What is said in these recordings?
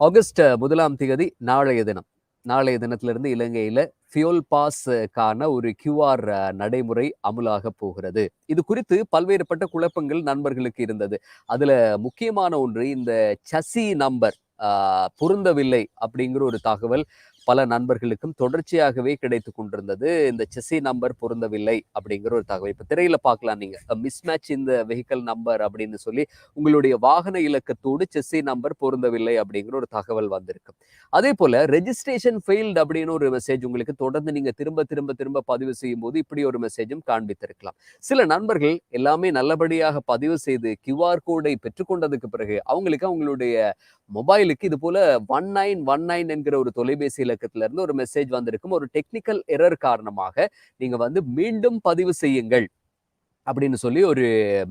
August முதலாம் தேதி நாளைய தினம். நாளைய தினத்திலிருந்து இலங்கையில ஃபியோல் பாஸ்க்கான ஒரு கியூஆர் நடைமுறை அமுலாக போகிறது. இது குறித்து பல்வேறுபட்ட குழப்பங்கள் நண்பர்களுக்கு இருந்தது. அதுல முக்கியமான ஒன்று இந்த சசி நம்பர் பொருந்தவில்லை அப்படிங்கிற ஒரு தகவல் பல நண்பர்களுக்கும் தொடர்ச்சியாகவே கிடைத்து கொண்டிருந்தது. இந்த செஸ்ஸி நம்பர் பொருந்தவில்லை அப்படிங்கிற ஒரு தகவல். இப்போ திரையில பார்க்கலாம் நீங்க. மிஸ் மேட்ச் இந்த வெஹிக்கல் நம்பர் அப்படின்னு சொல்லி உங்களுடைய வாகன இலக்கத்தோடு செஸ்ஸி நம்பர் பொருந்தவில்லை அப்படிங்கிற ஒரு தகவல் வந்திருக்கு. அதே போல ரெஜிஸ்ட்ரேஷன் ஃபெயில்டு அப்படின்னு ஒரு மெசேஜ் உங்களுக்கு தொடர்ந்து நீங்க திரும்ப திரும்ப திரும்ப பதிவு செய்யும் போது இப்படி ஒரு மெசேஜும் காண்பித்திருக்கலாம். சில நண்பர்கள் எல்லாமே நல்லபடியாக பதிவு செய்து கியூஆர் கோடை பெற்றுக்கொண்டதுக்கு பிறகு அவங்களுக்கு அவங்களுடைய மொபைலுக்கு இது போல ஒன் நைன் ஒன் நைன் என்கிற ஒரு தொலைபேசி இலக்கத்துல இருந்து ஒரு மெசேஜ் வந்திருக்கும் ஒரு டெக்னிக்கல் எரர் காரணமாக நீங்க வந்து மீண்டும் பதிவு செய்யுங்கள். அப்படின்னு சொல்லி ஒரு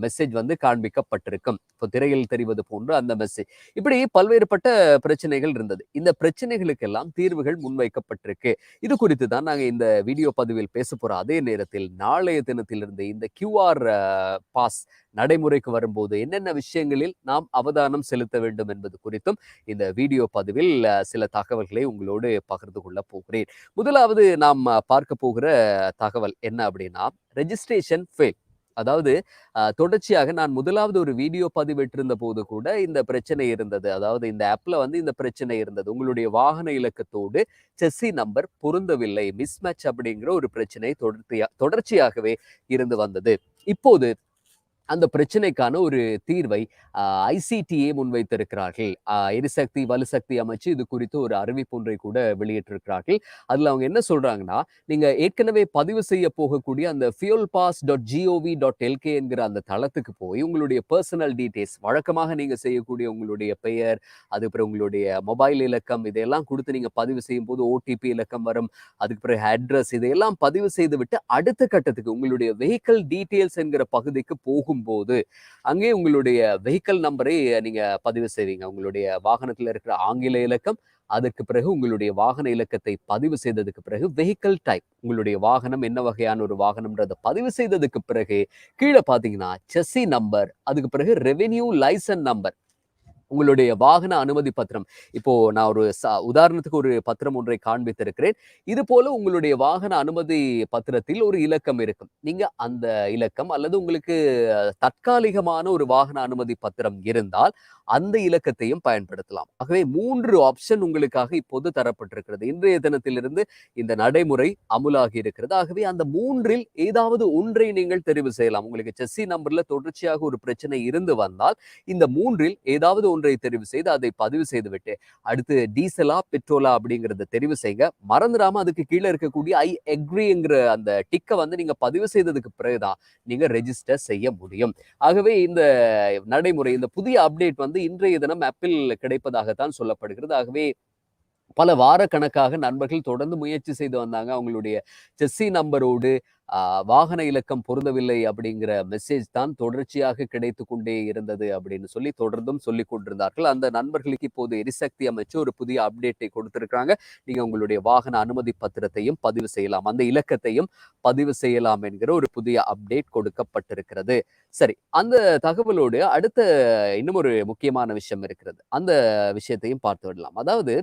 மெசேஜ் வந்து காண்பிக்கப்பட்டிருக்கும். இப்போ திரையில் தெரிவது போன்று அந்த மெசேஜ் இப்படி பல்வேறுபட்ட பிரச்சனைகள் இருந்தது. இந்த பிரச்சனைகளுக்கெல்லாம் தீர்வுகள் முன்வைக்கப்பட்டிருக்கு. இது குறித்து தான் நாங்கள் இந்த வீடியோ பதிவில் பேச போகிற அதே நேரத்தில் நாளைய தினத்திலிருந்து இந்த கியூஆர் பாஸ் நடைமுறைக்கு வரும்போது என்னென்ன விஷயங்களில் நாம் அவதானம் செலுத்த வேண்டும் என்பது குறித்தும் இந்த வீடியோ பதிவில் சில தகவல்களை உங்களோடு பகிர்ந்து கொள்ள போகிறேன். முதலாவது நாம் பார்க்க போகிற தகவல் என்ன அப்படின்னா ரெஜிஸ்ட்ரேஷன் ஃபெயில் அதாவது தொடர்ச்சியாக நான் முதலாவது ஒரு வீடியோ பதிவிட்டிருந்த போது கூட இந்த பிரச்சனை இருந்தது. அதாவது இந்த ஆப்ல வந்து இந்த பிரச்சனை இருந்தது. உங்களுடைய வாகன இலக்கத்தோடு செஸ்ஸி நம்பர் பொருந்தவில்லை. மிஸ்மேட்ச் அப்படிங்கிற ஒரு பிரச்சனை தொடர்ச்சியா தொடர்ச்சியாகவே இருந்து வந்தது. இப்போது அந்த பிரச்சனைக்கான ஒரு தீர்வை ஐசிடிஏ முன்வைத்திருக்கிறார்கள். எரிசக்தி வலுசக்தி அமைச்சு இது குறித்து ஒரு அறிவிப்பு ஒன்றை கூட வெளியிட்டிருக்கிறார்கள். அதுல அவங்க என்ன சொல்றாங்கன்னா நீங்க ஏற்கனவே பதிவு செய்ய போகக்கூடிய அந்த fuel pass dot GOV dot LK என்கிற அந்த தளத்துக்கு போய் உங்களுடைய பர்சனல் டீட்டெயில்ஸ் வழக்கமாக நீங்க செய்யக்கூடிய உங்களுடைய பெயர் அதுக்கப்புறம் உங்களுடைய மொபைல் இலக்கம் இதையெல்லாம் கொடுத்து நீங்க பதிவு செய்யும் போது ஓடிபி இலக்கம் வரும் அதுக்கு பிறகு அட்ரஸ் இதையெல்லாம் பதிவு செய்து விட்டு அடுத்த கட்டத்துக்கு உங்களுடைய வெஹிக்கல் டீட்டெயில்ஸ் என்கிற பகுதிக்கு போகும் போது அங்கே உங்களுடைய வெஹிக்கல் நம்பரை நீங்க பதிவு செய்வீங்க. உங்களுடைய வாகனத்தில் இருக்கிற ஆங்கில இலக்கம் அதுக்கு பிறகு உங்களுடைய வாகன இலக்கத்தை பதிவு செய்ததுக்கு பிறகு வெஹிக்கல் டைப் உங்களுடைய வாகனம் என்ன வகையான ஒரு வாகனம்ன்றதை பதிவு செய்ததுக்கு பிறகு கீழே பார்த்தீங்கன்னா செஸ்ஸி நம்பர் அதுக்கு பிறகு ரெவென்யூ லைசன் நம்பர் உங்களுடைய வாகன அனுமதி பத்திரம். இப்போ நான் ஒரு உதாரணத்துக்கு ஒரு பத்திரம் ஒன்றை காண்பித்திருக்கிறேன். இது போல உங்களுடைய வாகன அனுமதி பத்திரத்தில் ஒரு இலக்கம் இருக்கும். நீங்க அந்த இலக்கம் அல்லது உங்களுக்கு தற்காலிகமான ஒரு வாகன அனுமதி பத்திரம் இருந்தால் அந்த இலக்கத்தையும் பயன்படுத்தலாம். ஆகவே மூன்று ஆப்ஷன் உங்களுக்காக இப்போது தரப்பட்டிருக்கிறது. இன்றைய தினத்திலிருந்து இந்த நடைமுறை அமுலாகி இருக்கிறது. ஆகவே அந்த மூன்றில் ஏதாவது ஒன்றை நீங்கள் தெரிவு செய்யலாம். உங்களுக்கு செஸ்ஸி நம்பர்ல தொடர்ச்சியாக ஒரு பிரச்சனை இருந்து வந்தால் இந்த மூன்றில் ஏதாவது ஒன்றை தெரிவு செய்து அதை பதிவு செய்து விட்டு அடுத்து டீசலா பெட்ரோலா அப்படிங்கறத தெரிவு செய்யுங்க மறந்துடாம அதுக்கு கீழே இருக்கக்கூடிய ஐ எக்ரிங்கிற அந்த டிக்கை வந்து நீங்க பதிவு செய்ததுக்கு பிறகுதான் நீங்க ரெஜிஸ்டர் செய்ய முடியும். ஆகவே இந்த நடைமுறை இந்த புதிய அப்டேட் வந்து இன்றைய தினம் ஆப்பிள் கிடைப்பதாகத்தான் சொல்லப்படுகிறது. ஆகவே பல வார கணக்காக நண்பர்கள் தொடர்ந்து முயற்சி செய்து வந்தாங்க. அவங்களுடைய செஸ்ஸி நம்பரோடு வாகன இலக்கம் பொருந்தவில்லை அப்படிங்கிற மெசேஜ் தான் தொடர்ச்சியாக கிடைத்து கொண்டே இருந்தது அப்படின்னு சொல்லி தொடர்ந்தும் சொல்லி கொண்டிருந்தார்கள். அந்த நண்பர்களுக்கு இப்போது எரிசக்தி அமைச்சு ஒரு புதிய அப்டேட்டை கொடுத்திருக்கிறாங்க. நீங்க உங்களுடைய வாகன அனுமதி பத்திரத்தையும் பதிவு செய்யலாம். அந்த இலக்கத்தையும் பதிவு செய்யலாம் என்கிற ஒரு புதிய அப்டேட் கொடுக்கப்பட்டிருக்கிறது. சரி அந்த தகவலோடு அடுத்த இன்னும் ஒரு முக்கியமான விஷயம் இருக்கிறது. அந்த விஷயத்தையும் பார்த்து விடலாம். அதாவது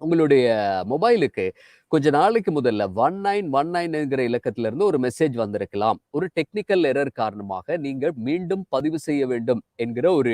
உங்களுடைய மொபைலுக்கு கொஞ்ச நாளைக்கு முதல்ல ஒன் நைன் ஒன் நைன்ங்கிற இலக்கத்திலிருந்து ஒரு மெசேஜ் வந்திருக்கலாம். ஒரு டெக்னிக்கல் எரர் காரணமாக நீங்கள் மீண்டும் பதிவு செய்ய வேண்டும் என்கிற ஒரு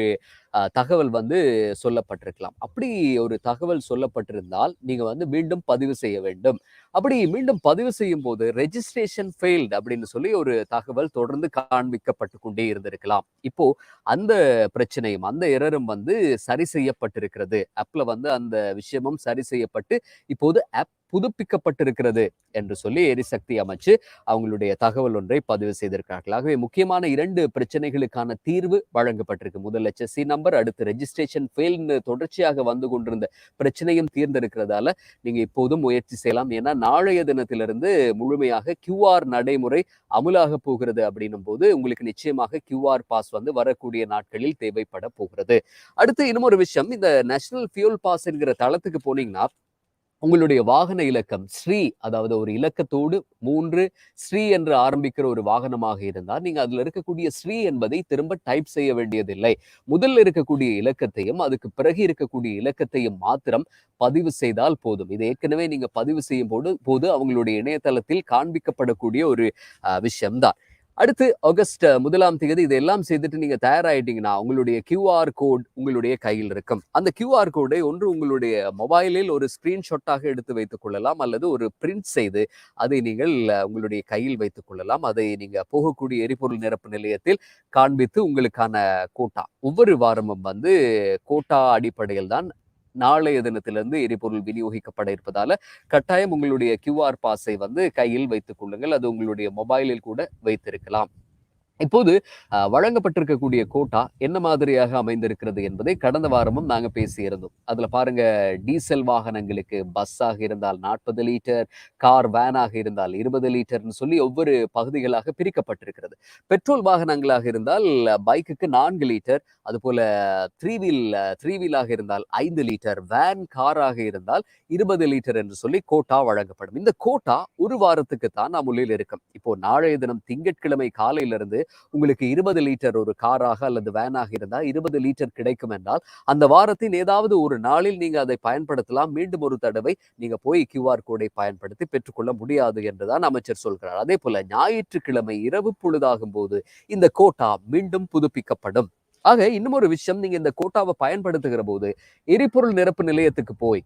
தகவல் வந்து சொல்லப்பட்டிருக்கலாம். அப்படி ஒரு தகவல் சொல்லப்பட்டிருந்தால் நீங்கள் வந்து மீண்டும் பதிவு செய்ய வேண்டும். அப்படி மீண்டும் பதிவு செய்யும் போது ரெஜிஸ்ட்ரேஷன் ஃபெயில்டு அப்படின்னு சொல்லி ஒரு தகவல் தொடர்ந்து காண்பிக்கப்பட்டு கொண்டே இருந்திருக்கலாம். இப்போ அந்த பிரச்சனையும் அந்த எரரும் வந்து சரி செய்யப்பட்டிருக்கிறது. ஆப்ல வந்து அந்த விஷயமும் சரி செய்யப்பட்டு இப்போது ஆப் புதுப்பிக்கப்பட்டிருக்கிறது என்று சொல்லி எரிசக்தி அமைச்சு அவங்களுடைய தகவல் ஒன்றை பதிவு செய்திருக்கிறார்கள். ஆகவே முக்கியமான இரண்டு பிரச்சனைகளுக்கான தீர்வு வழங்கப்பட்டிருக்கு. முதல் சி நம்பர் அடுத்து ரெஜிஸ்ட்ரேஷன் ஃபெயில்னு தொடர்ச்சியாக வந்து கொண்டிருந்த பிரச்சனையும் தீர்ந்திருக்கிறதால நீங்க இப்போதும் முயற்சி செய்யலாம். ஏன்னா நாளைய தினத்திலிருந்து முழுமையாக கியூஆர் நடைமுறை அமுலாக போகிறது அப்படின்னும் போது உங்களுக்கு நிச்சயமாக கியூஆர் பாஸ் வந்து வரக்கூடிய நாட்களில் தேவைப்பட போகிறது. அடுத்து இன்னும் ஒரு விஷயம் இந்த நேஷனல் ஃபியூல் பாஸ் என்கிற தளத்துக்கு போனீங்கன்னா உங்களுடைய வாகன இலக்கம் ஸ்ரீ அதாவது ஒரு இலக்கத்தோடு மூன்று ஸ்ரீ என்று ஆரம்பிக்கிற ஒரு வாகனமாக இருந்தால் நீங்க அதுல இருக்கக்கூடிய ஸ்ரீ என்பதை திரும்ப டைப் செய்ய வேண்டியதில்லை. முதல்ல இருக்கக்கூடிய இலக்கத்தையும் அதுக்கு பிறகு இருக்கக்கூடிய இலக்கத்தையும் மாத்திரம் பதிவு செய்தால் போதும். இது ஏற்கனவே நீங்க பதிவு செய்யும் போது போது அவங்களுடைய இணையதளத்தில் காண்பிக்கப்படக்கூடிய ஒரு விஷயம்தான். அடுத்து ஆகஸ்ட் முதலாம் தேதி இதெல்லாம் செய்துட்டு நீங்க தயாராகிட்டீங்கன்னா உங்களுடைய கியூஆர் கோட் உங்களுடைய கையில் இருக்கும். அந்த கியூஆர் கோடை ஒன்று உங்களுடைய மொபைலில் ஒரு ஸ்கிரீன்ஷாட்டாக எடுத்து வைத்துக் கொள்ளலாம் அல்லது ஒரு பிரிண்ட் செய்து அதை நீங்கள் உங்களுடைய கையில் வைத்துக் கொள்ளலாம். அதை நீங்க போகக்கூடிய எரிபொருள் நிரப்பு நிலையத்தில் காண்பித்து உங்களுக்கான கோட்டா. ஒவ்வொரு வாரமும் வந்து கோட்டா அடிப்படையில் தான் நாளைய தினத்திலிருந்து எரிபொருள் விநியோகிக்கப்பட இருப்பதால கட்டாயம் உங்களுடைய கியூஆர் பாஸை வந்து கையில் வைத்துக் கொள்ளுங்கள். அது உங்களுடைய மொபைலில் கூட வைத்திருக்கலாம். இப்போது வழங்கப்பட்டிருக்கக்கூடிய கோட்டா என்ன மாதிரியாக அமைந்திருக்கிறது என்பதை கடந்த வாரமும் நாங்க பேசியிருந்தோம். அதுல பாருங்க டீசல் வாகனங்களுக்கு பஸ்ஸாக இருந்தால் நாற்பது லிட்டர் கார் வேனாக இருந்தால் இருபது லிட்டர்னு சொல்லி ஒவ்வொரு பகுதிகளாக பிரிக்கப்பட்டிருக்கிறது. பெட்ரோல் வாகனங்களாக இருந்தால் பைக்குக்கு நான்கு லிட்டர் அதுபோல த்ரீ வீல் த்ரீ வீலாக இருந்தால் ஐந்து லிட்டர் வேன் காராக இருந்தால் இருபது லிட்டர் என்று சொல்லி கோட்டா வழங்கப்படும். இந்த கோட்டா ஒரு வாரத்துக்கு தான் அமுலில் இருக்கும். இப்போ நாளைய தினம் திங்கட்கிழமை காலையிலிருந்து உங்களுக்கு இருபது லிட்டர் ஒரு காராக அல்லது வேனாக இருந்தால் இருபது லிட்டர் கிடைக்கும் என்றால் அந்த வாரத்தின் ஏதாவது ஒரு நாளில் நீங்கள் அதை பயன்படுத்தலாம். மீண்டும் ஒரு தடவை நீங்கள் போய் கியூஆர் கோடை பயன்படுத்தி பெற்றுக்கொள்ள முடியாது என்றுதான் அமைச்சர் சொல்கிறார். அதே போல ஞாயிற்றுக்கிழமை இரவு பொழுதாகும் போது இந்த கோட்டா மீண்டும் புதுப்பிக்கப்படும். ஆக இன்னும் ஒரு விஷயம் நீங்க இந்த கோட்டாவை பயன்படுத்துகிற போது எரிபொருள் நிரப்பு நிலையத்துக்கு போய்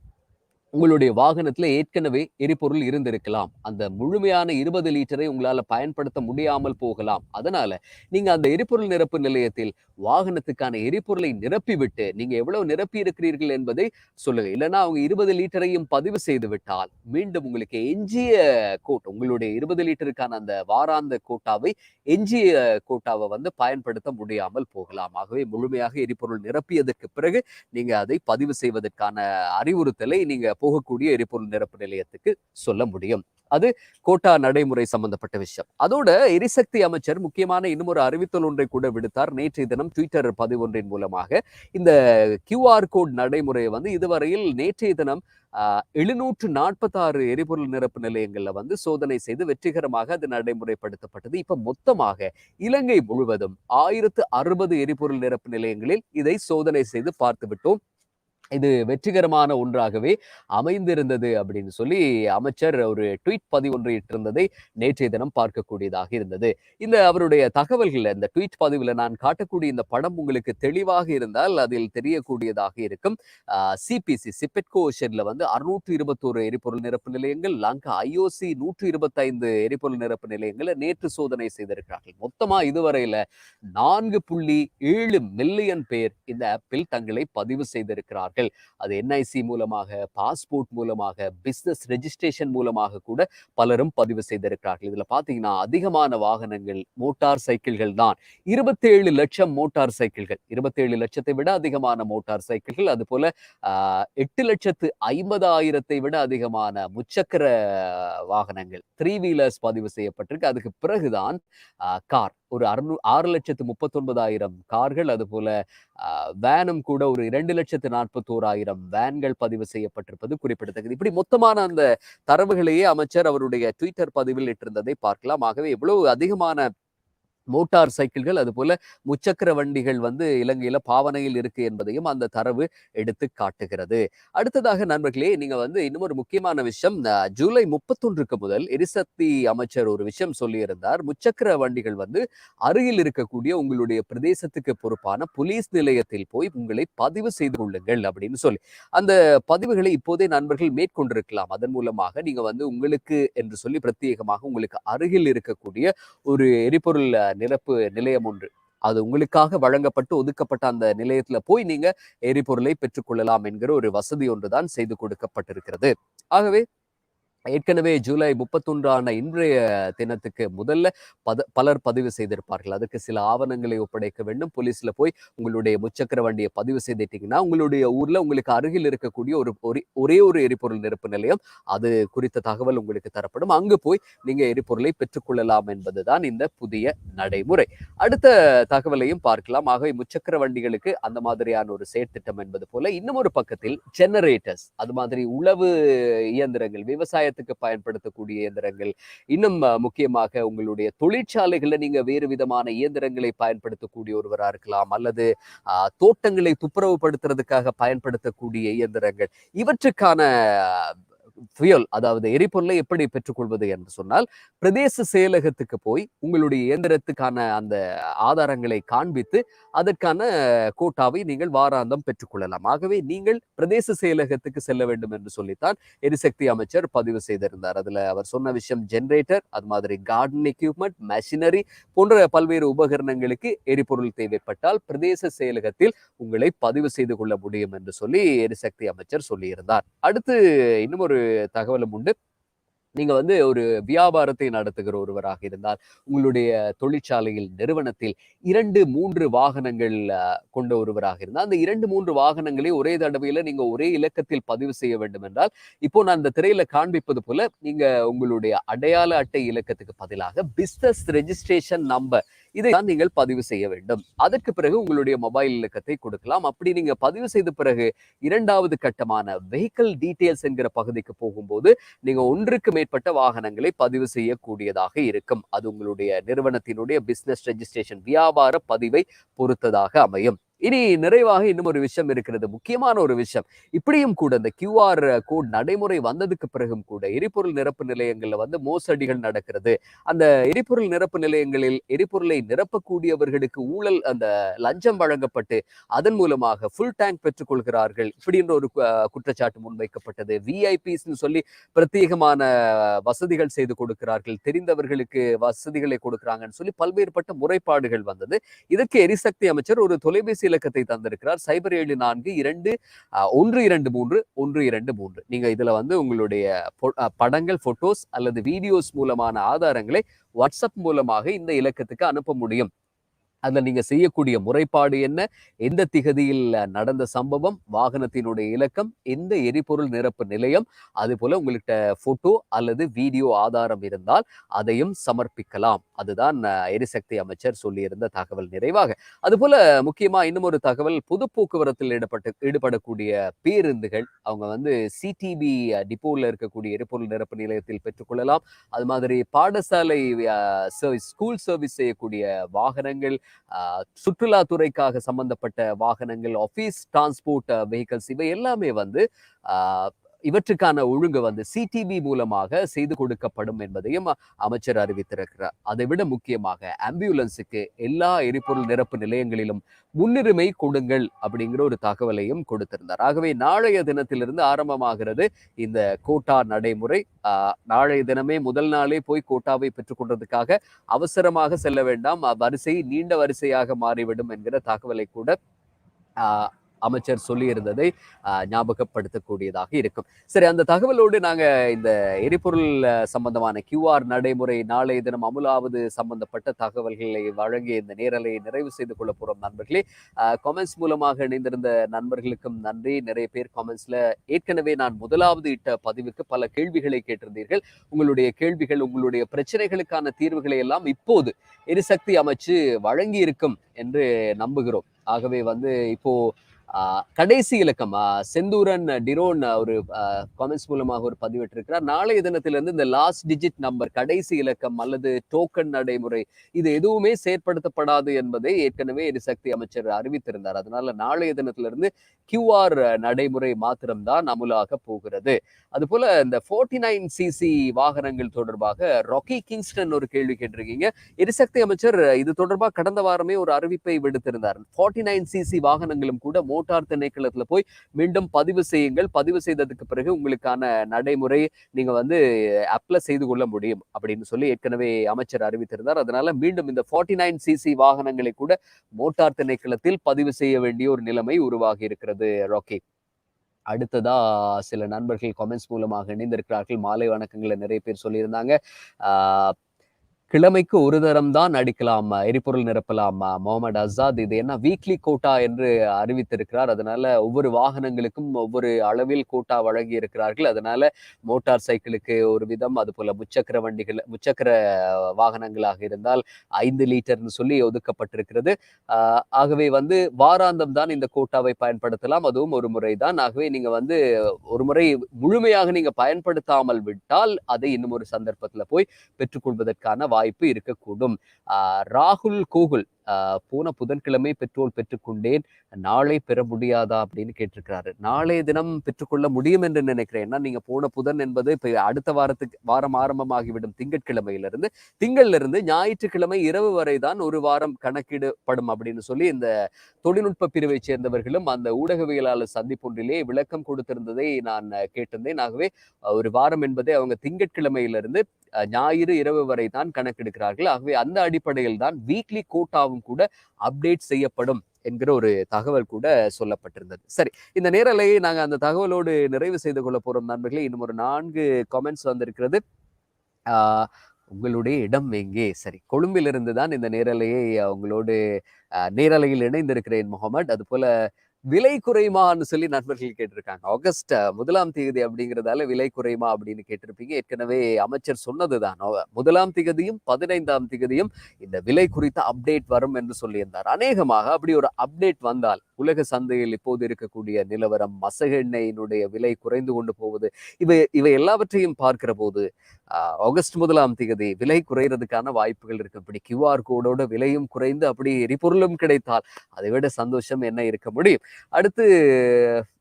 உங்களுடைய வாகனத்துல ஏற்கனவே எரிபொருள் இருந்திருக்கலாம். அந்த முழுமையான இருபது லிட்டரை உங்களால பயன்படுத்த முடியாமல் போகலாம். அதனால நீங்க அந்த எரிபொருள் நிரப்பு நிலையத்தில் வாகனத்துக்கான எரிபொருளை நிரப்பிவிட்டு நீங்க எவ்வளவு நிரப்பி இருக்கிறீர்கள் என்பதை சொல்லுங்க. இல்லைன்னா அவங்க இருபது லிட்டரையும் பதிவு செய்து விட்டால் மீண்டும் உங்களுக்கு எஞ்சிய கோட் உங்களுடைய இருபது லிட்டருக்கான அந்த வாராந்த கோட்டாவை எஞ்சிய கோட்டாவை வந்து பயன்படுத்த முடியாமல் போகலாம். ஆகவே முழுமையாக எரிபொருள் நிரப்பியதற்கு பிறகு நீங்க அதை பதிவு செய்வதற்கான அறிவுறுத்தலை நீங்க போகக்கூடிய எரிபொருள் நிரப்பு நிலையத்துக்கு சொல்ல முடியும். அது கோட்டா நடைமுறை சம்பந்தப்பட்ட விஷயம். அதோட எரிசக்தி அமைச்சர் முக்கியமான இன்னும் ஒரு அறிவித்தல் ஒன்றை கூட விடுத்தார். நேற்றைய தினம் ட்விட்டர் பதிவொன்றின் மூலமாக. இந்த கியூஆர் கோட் நடைமுறையை வந்து இதுவரையில் நேற்றைய தினம் எழுநூற்று நாற்பத்தாறு எரிபொருள் நிரப்பு நிலையங்களில் வந்து சோதனை செய்து வெற்றிகரமாக அது நடைமுறைப்படுத்தப்பட்டது. இப்ப மொத்தமாக இலங்கை முழுவதும் ஆயிரத்து அறுபது எரிபொருள் நிரப்பு நிலையங்களில் இதை சோதனை செய்து பார்த்து விட்டோம் இது வெற்றிகரமான ஒன்றாகவே அமைந்திருந்தது அப்படின்னு சொல்லி அமைச்சர் ஒரு ட்வீட் பதிவொன்று இட்டிருந்ததை நேற்றைய தினம் பார்க்கக்கூடியதாக இருந்தது. இந்த அவருடைய தகவல்கள் இந்த ட்வீட் பதிவில் நான் காட்டக்கூடிய இந்த படம் உங்களுக்கு தெளிவாக இருந்தால் அதில் தெரியக்கூடியதாக இருக்கும். சிபிசி சிபெட்கோ ஓஷனில் வந்து அறுநூற்று இருபத்தோரு எரிபொருள் நிரப்பு நிலையங்கள் லங்கா ஐஓசி நூற்று இருபத்தைந்து எரிபொருள் நிரப்பு நிலையங்களை நேற்று சோதனை செய்திருக்கிறார்கள். மொத்தமாக இதுவரையில் நான்கு புள்ளி ஏழு மில்லியன் பேர் இந்த ஆப்பில் தங்களை பதிவு செய்திருக்கிறார்கள். செய்திருக்கிறார்கள் அது என்ஐசி மூலமாக பாஸ்போர்ட் மூலமாக பிசினஸ் ரெஜிஸ்ட்ரேஷன் மூலமாக கூட பலரும் பதிவு செய்திருக்கிறார்கள். இதுல பாத்தீங்கன்னா அதிகமான வாகனங்கள் மோட்டார் சைக்கிள்கள் தான். இருபத்தேழு லட்சம் மோட்டார் சைக்கிள்கள் இருபத்தேழு லட்சத்தை விட அதிகமான மோட்டார் சைக்கிள்கள் அது போல எட்டு லட்சத்து ஐம்பதாயிரத்தை விட அதிகமான முச்சக்கர வாகனங்கள். த்ரீ வீலர்ஸ் பதிவு செய்யப்பட்டிருக்கு. அதுக்கு பிறகுதான் கார். ஒரு அறுநூ ஆறு லட்சத்து முப்பத்தொன்பதாயிரம் கார்கள் அதுபோல வேனும் கூட ஒரு இரண்டு லட்சத்து நாற்பத்தோராயிரம் வேன்கள் பதிவு செய்யப்பட்டிருப்பது குறிப்பிடத்தக்கது. இப்படி மொத்தமான அந்த தரவுகளையே அமைச்சர் அவருடைய ட்விட்டர் பதிவில் இட்டிருந்ததை பார்க்கலாம். ஆகவே எவ்வளவு அதிகமான மோட்டார் சைக்கிள்கள் அதுபோல முச்சக்கர வண்டிகள் வந்து இலங்கையில பாவனையில் இருக்கு என்பதையும் அந்த தரவு எடுத்து காட்டுகிறது. அடுத்ததாக நண்பர்களே நீங்க வந்து இன்னும் ஒரு முக்கியமான விஷயம் ஜூலை முப்பத்தொன்றுக்கு முதல் எரிசக்தி அமைச்சர் ஒரு விஷயம் சொல்லியிருந்தார். முச்சக்கர வண்டிகள் வந்து அருகில் இருக்கக்கூடிய உங்களுடைய பிரதேசத்துக்கு பொறுப்பான போலீஸ் நிலையத்தில் போய் உங்களை பதிவு செய்து கொள்ளுங்கள் அப்படின்னு சொல்லி. அந்த பதிவுகளை இப்போதே நண்பர்கள் மேற்கொண்டிருக்கலாம். அதன் மூலமாக நீங்க வந்து உங்களுக்கு என்று சொல்லி பிரத்யேகமாக உங்களுக்கு அருகில் இருக்கக்கூடிய ஒரு எரிபொருள் நிரப்பு நிலையம் ஒன்று. அது உங்களுக்காக வழங்கப்பட்டு ஒதுக்கப்பட்ட அந்த நிலையத்துல போய் நீங்க எரிபொருளை பெற்றுக்கொள்ளலாம் என்கிற ஒரு வசதி ஒன்றுதான் செய்து கொடுக்கப்பட்டிருக்கிறது. ஆகவே ஏற்கனவே ஜூலை முப்பத்தொன்றான இன்றைய தினத்துக்கு முதல்ல பத பலர் பதிவு செய்திருப்பார்கள். அதுக்கு சில ஆவணங்களை ஒப்படைக்க வேண்டும். போலீஸ்ல போய் உங்களுடைய முச்சக்கர வண்டியை பதிவு செய்துட்டீங்கன்னா உங்களுடைய ஊர்ல உங்களுக்கு அருகில் இருக்கக்கூடிய ஒரு ஒரே ஒரு எரிபொருள் நிரப்பு நிலையம் அது குறித்த தகவல் உங்களுக்கு தரப்படும். அங்கு போய் நீங்க எரிபொருளை பெற்றுக்கொள்ளலாம் என்பதுதான் இந்த புதிய நடைமுறை. அடுத்த தகவலையும் பார்க்கலாம். ஆகவே முச்சக்கர வண்டிகளுக்கு அந்த மாதிரியான ஒரு செயற்திட்டம் என்பது போல இன்னும் ஒரு பக்கத்தில் ஜெனரேட்டர்ஸ் அது மாதிரி உளவு இயந்திரங்கள் விவசாய விவசாயத்துக்கு பயன்படுத்தக்கூடிய இயந்திரங்கள். இன்னும் முக்கியமாக உங்களுடைய தொழிற்சாலைகளில் நீங்க வேறு விதமான இயந்திரங்களை பயன்படுத்தக்கூடிய ஒருவரா இருக்கலாம். அல்லது தோட்டங்களை துப்புரவுப்படுத்துறதுக்காக பயன்படுத்தக்கூடிய இயந்திரங்கள். இவற்றுக்கான ஃபியல் அதாவது எரிபொருளை எப்படி பெற்றுக்கொள்வது என்று சொன்னால் பிரதேச செயலகத்துக்கு போய் உங்களுடைய இயந்திரத்துக்கான அந்த ஆதாரங்களை காண்பித்து அதற்கான கோட்டாவை நீங்கள் வாராந்தம் பெற்றுக்கொள்ளலாம். ஆகவே நீங்கள் பிரதேச செயலகத்துக்கு செல்ல வேண்டும் என்று சொல்லித்தான் எரிசக்தி அமைச்சர் பதிவு செய்திருந்தார். அதுல அவர் சொன்ன விஷயம் ஜென்ரேட்டர் அது மாதிரி கார்டன் எக்யூப்மெண்ட் மெஷினரி போன்ற பல்வேறு உபகரணங்களுக்கு எரிபொருள் தேவைப்பட்டால் பிரதேச செயலகத்தில் உங்களை பதிவு செய்து கொள்ள முடியும் என்று சொல்லி எரிசக்தி அமைச்சர் சொல்லியிருந்தார். அடுத்து இன்னும் ஒரு தகவலும் உண்டு. நீங்க வந்து ஒரு வியாபாரத்தை நடத்துகிற ஒருவராக இருந்தால் உங்களுடைய தொழிற்சாலையில் நிறுவனத்தில் இரண்டு மூன்று வாகனங்கள் கொண்ட ஒருவராக இருந்தால் அந்த இரண்டு மூன்று வாகனங்களை ஒரே தடவையில நீங்க ஒரே இலக்கத்தில் பதிவு செய்ய வேண்டும் என்றால் இப்போ நான் அந்த திரையில காண்பிப்பது போல நீங்க உங்களுடைய அடையாள அட்டை இலக்கத்துக்கு பதிலாக பிசினஸ் ரெஜிஸ்ட்ரேஷன் நம்பர் இதை தான் நீங்கள் பதிவு செய்ய வேண்டும். அதற்கு பிறகு உங்களுடைய மொபைல் இலக்கத்தை கொடுக்கலாம். அப்படி நீங்க பதிவு செய்த பிறகு இரண்டாவது கட்டமான வெஹிக்கிள் டீடைல்ஸ் என்கிற பகுதிக்கு போகும்போது நீங்க ஒன்றுக்கு மேற்பட்ட வாகனங்களை பதிவு செய்யக்கூடியதாக இருக்கும். அது உங்களுடைய நிறுவனத்தினுடைய பிசினஸ் ரெஜிஸ்ட்ரேஷன் வியாபார பதிவை பொறுத்ததாக அமையும். இனி நிறைவாக இன்னும் ஒரு விஷயம் இருக்கிறது. முக்கியமான ஒரு விஷயம். இப்படியும் கூட இந்த கியூஆர் கோட் நடைமுறை வந்ததுக்கு பிறகும் கூட எரிபொருள் நிரப்பு நிலையங்கள்ல வந்து மோசடிகள் நடக்கிறது. அந்த எரிபொருள் நிரப்பு நிலையங்களில் எரிபொருளை நிரப்பக்கூடியவர்களுக்கு ஊழல் அந்த லஞ்சம் வழங்கப்பட்டு அதன் மூலமாக ஃபுல் டேங்க் பெற்றுக் கொள்கிறார்கள். இப்படின்ற ஒரு குற்றச்சாட்டு முன்வைக்கப்பட்டது. விஐபிஸ்ன்னு சொல்லி பிரத்யேகமான வசதிகள் செய்து கொடுக்கிறார்கள். தெரிந்தவர்களுக்கு வசதிகளை கொடுக்கிறாங்கன்னு சொல்லி பல்வேறுபட்ட முறைப்பாடுகள் வந்தது. இதற்கு எரிசக்தி அமைச்சர் ஒரு தொலைபேசி இலக்கத்தை தந்திருக்கிறார். சைபர் ஏழு நான்கு இரண்டு ஒன்று இரண்டு மூன்று ஒன்று இரண்டு மூன்று. நீங்க இதுல வந்து உங்களுடைய படங்கள் போட்டோஸ் அல்லது வீடியோஸ் மூலமான ஆதாரங்களை வாட்ஸ்அப் மூலமாக இந்த இலக்கத்துக்கு அனுப்ப முடியும். அதில் நீங்கள் செய்யக்கூடிய முறைப்பாடு என்ன? எந்த திகதியில் நடந்த சம்பவம்? வாகனத்தினுடைய இலக்கம்? எந்த எரிபொருள் நிரப்பு நிலையம்? அதுபோல் உங்கள்கிட்ட ஃபோட்டோ அல்லது வீடியோ ஆதாரம் இருந்தால் அதையும் சமர்ப்பிக்கலாம். அதுதான் எரிசக்தி அமைச்சர் சொல்லியிருந்த தகவல் நிறைவாக. அதுபோல முக்கியமாக இன்னும் ஒரு தகவல் பொது போக்குவரத்தில் ஈடுபட்டு ஈடுபடக்கூடிய பேருந்துகள். அவங்க வந்து சிடிபி டிப்போவில் இருக்கக்கூடிய எரிபொருள் நிரப்பு நிலையத்தில் பெற்றுக்கொள்ளலாம் அது மாதிரி பாடசாலை சர்வீஸ் ஸ்கூல் சர்வீஸ் செய்யக்கூடிய வாகனங்கள் சுற்றுலாத்துறைக்காக சம்பந்தப்பட்ட வாகனங்கள் ஆஃபீஸ் டிரான்ஸ்போர்ட் வெஹிக்கல்ஸ் இவை எல்லாமே வந்து இவற்றுக்கான ஒழுங்கு வந்து சிடிபி மூலமாக செய்து கொடுக்கப்படும் என்பதையும் அமைச்சர் அறிவித்திருக்கிறார். அதை விட முக்கியமாக ஆம்புலன்ஸுக்கு எல்லா எரிபொருள் நிரப்பு நிலையங்களிலும் முன்னுரிமை கொடுங்கள் அப்படிங்கிற ஒரு தகவலையும் கொடுத்திருந்தார். ஆகவே நாளைய தினத்திலிருந்து ஆரம்பமாகிறது இந்த கோட்டா நடைமுறை. நாளைய தினமே முதல் நாளே போய் கோட்டாவை பெற்றுக்கொண்டதுக்காக அவசரமாக செல்ல வேண்டாம். வரிசை நீண்ட வரிசையாக மாறிவிடும் என்கிற தகவலை கூட அமைச்சர் சொல்லியிருந்ததை ஞாபகப்படுத்தக்கூடியதாக இருக்கும். சரி அந்த தகவலோடு நாங்க இந்த எரிபொருள் சம்பந்தமான கியூஆர் நடைமுறை நாளைய தினம் அமுலாவது சம்பந்தப்பட்ட தகவல்களை வழங்கிய இந்த நேரலை நிறைவு செய்து கொள்ள போறோம் நண்பர்களே. கமெண்ட்ஸ் மூலமாக இணைந்திருந்த நண்பர்களுக்கும் நன்றி. நிறைய பேர் கமெண்ட்ஸ்ல ஏற்கனவே நான் முதலாவது இட்ட பதிவுக்கு பல கேள்விகளை கேட்டிருந்தீர்கள். உங்களுடைய கேள்விகள் உங்களுடைய பிரச்சனைகளுக்கான தீர்வுகளை எல்லாம் இப்போது எரிசக்தி அமைச்சு வழங்கி இருக்கும் என்று நம்புகிறோம். ஆகவே வந்து இப்போ கடைசி இலக்கம் செந்தூரன் டிரோன் ஒரு காமெண்ட்ஸ் மூலமாக ஒரு பதிவிட்டிருக்கிறார். நாளைய தினத்திலிருந்து இந்த லாஸ்ட் டிஜிட் நம்பர் கடைசி இலக்கம் அல்லது டோக்கன் நடைமுறை இது எதுவுமே செயற்படுத்தப்படாது என்பதை ஏற்கனவே எரிசக்தி அமைச்சர் அறிவித்திருந்தார். அதனால நாளைய தினத்திலிருந்து கியூஆர் நடைமுறை மாத்திரம்தான் அமுலாக போகிறது. அதுபோல இந்த ஃபோர்ட்டி நைன் சிசி வாகனங்கள் தொடர்பாக ராக்கி கிங்ஸ்டன் ஒரு கேள்வி கேட்டிருக்கீங்க. எரிசக்தி அமைச்சர் இது தொடர்பாக கடந்த வாரமே ஒரு அறிவிப்பை விடுத்திருந்தார். ஃபார்ட்டி நைன் சிசி வாகனங்களும் கூட மோட்டார் திணைக்களத்துல போய் மீண்டும் பதிவு செய்யுங்கள். பதிவு செய்ததுக்கு பிறகு உங்களுக்கான நடைமுறை நீங்க வந்து அப்ளை செய்து கொள்ள முடியும் அப்படின்னு சொல்லி ஏற்கனவே அமைச்சர் அறிவித்திருந்தார். அதனால மீண்டும் இந்த ஃபார்ட்டி நைன் சிசி வாகனங்களை கூட மோட்டார் திணைக்களத்தில் பதிவு செய்ய வேண்டிய ஒரு நிலைமை உருவாகி இருக்கிறது. ராக்கி அடுத்ததா சில நண்பர்கள் கமெண்ட்ஸ் மூலமாக இணைந்திருக்கிறார்கள். மாலை வணக்கங்களை நிறைய பேர் சொல்லியிருந்தாங்க. ஆஹ் கிழமைக்கு ஒரு தரம் தான் அடிக்கலாம்? எரிபொருள் நிரப்பலாம்? முகமது அசாத் இது என்ன வீக்லி கோட்டா என்று அறிவித்திருக்கிறார். அதனால ஒவ்வொரு வாகனங்களுக்கும் ஒவ்வொரு அளவில் கோட்டா வழங்கி இருக்கிறார்கள். அதனால மோட்டார் சைக்கிளுக்கு ஒரு விதம் அது போல முச்சக்கர வண்டிகள் முச்சக்கர வாகனங்களாக இருந்தால் ஐந்து லிட்டர்னு சொல்லி ஒதுக்கப்பட்டிருக்கிறது. ஆகவே வந்து வாராந்தம் தான் இந்த கோட்டாவை பயன்படுத்தலாம். அதுவும் ஒரு முறை தான். ஆகவே நீங்க வந்து ஒரு முறை முழுமையாக நீங்க பயன்படுத்தாமல் விட்டால் அதை இன்னும் ஒரு சந்தர்ப்பத்தில் போய் பெற்றுக்கொள்வதற்கான வாய்ப்பு இருக்கக்கூடும். ஆஹ் ராகுல் கோகுல் போன புதன்கிழமை பெட்ரோல் பெற்றுக்கொண்டேன். நாளை பெற முடியாதா அப்படின்னு கேட்டிருக்கிறாரு. நாளைய தினம் பெற்றுக்கொள்ள முடியும் என்று நினைக்கிறேன். ஏன்னா நீங்க போன புதன் என்பது இப்ப அடுத்த வாரத்துக்கு வாரம் ஆரம்பமாகிவிடும் திங்கட்கிழமையிலிருந்து. திங்கள்ல இருந்து ஞாயிற்றுக்கிழமை இரவு வரை தான் ஒரு வாரம் கணக்கிடப்படும் அப்படின்னு சொல்லி இந்த தொழில்நுட்ப பிரிவை சேர்ந்தவர்களும் அந்த ஊடகவியலாளர் சந்திப்பொன்றிலே விளக்கம் கொடுத்திருந்ததை நான் கேட்டிருந்தேன். ஆகவே ஒரு வாரம் என்பதை அவங்க திங்கட்கிழமையிலிருந்து ஞாயிறு இரவு வரை தான் கணக்கெடுக்கிறார்கள். ஆகவே அந்த அடிப்படையில் தான் வீக்லி கோட்டாவும் கூட அப்டேட் செய்யப்படும் என்கிற ஒரு தகவல் கூட சொல்லப்பட்டிருந்தது. சரி இந்த நேரலையை நாங்க அந்த தகவலோடு நிறைவு செய்து கொள்ள போறோம் நண்பர்களே. இன்னும் ஒரு நான்கு கமெண்ட்ஸ் வந்திருக்கிறது. ஆஹ் உங்களுடைய இடம் எங்கே? சரி கொழும்பிலிருந்து தான் இந்த நேரலையை உங்களோடு நேரலையில் இணைந்திருக்கிறேன் முகமது. அது போல விலை குறைமான்னு சொல்லி நண்பர்கள் கேட்டிருக்காங்க. ஆகஸ்ட் முதலாம் தேதி அப்படிங்கிறதால விலை குறைமா அப்படின்னு கேட்டிருப்பீங்க. ஏற்கனவே அமைச்சர் சொன்னதுதான். முதலாம் திகதியும் பதினைந்தாம் திகதியும் இந்த விலை குறித்த அப்டேட் வரும் என்று சொல்லியிருந்தார். அநேகமாக அப்படி ஒரு அப்டேட் வந்தால் உலக சந்தையில் இப்போது இருக்கக்கூடிய நிலவரம் மசக எண்ணெயினுடைய விலை குறைந்து கொண்டு போவது இவை இவை எல்லாவற்றையும் பார்க்கிற போது ஆகஸ்ட் முதலாம் தேதி விலை குறைகிறதுக்கான வாய்ப்புகள் இருக்கு. இப்படி கியூஆர் கோடோட விலையும் குறைந்து அப்படி எரிபொருளும் கிடைத்தால் அதை விட சந்தோஷம் என்ன இருக்க முடியும்? அடுத்து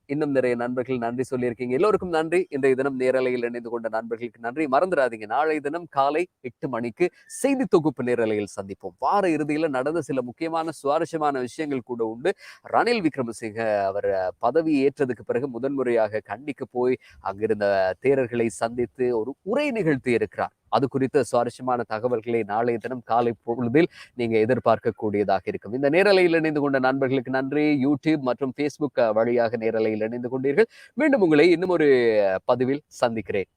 இன்னும் நிறைய நண்பர்கள் நன்றி சொல்லியிருக்கீங்க. எல்லோருக்கும் நன்றி. இன்றைய தினம் நேரலையில் இணைந்து கொண்ட நண்பர்களுக்கு நன்றி. மறந்துடாதீங்க. நாளை தினம் காலை எட்டு மணிக்கு செய்தி தொகுப்பு நேரலையில் சந்திப்போம். வார இறுதியில் நடந்த சில முக்கியமான சுவாரஸ்யமான விஷயங்கள் கூட உண்டு. ரணில் விக்ரமசிங்க அவர் பதவி ஏற்றதுக்கு பிறகு முதன்முறையாக கண்டிக்கு போய் அங்கிருந்த தேரர்களை சந்தித்து ஒரு உரை நிகழ்த்தி இருக்கிறார் அது குறித்த சுவாரஸ்யமான தகவல்களை நாளைய தினம் காலை பொழுதில் நீங்க எதிர்பார்க்கக்கூடியதாக இருக்கும். இந்த நேரலையில் இணைந்து கொண்ட நண்பர்களுக்கு நன்றி. யூடியூப் மற்றும் பேஸ்புக் வழியாக நேரலையில் இணைந்து கொண்டீர்கள். மீண்டும் உங்களை இன்னும் ஒரு பதிவில் சந்திக்கிறேன்.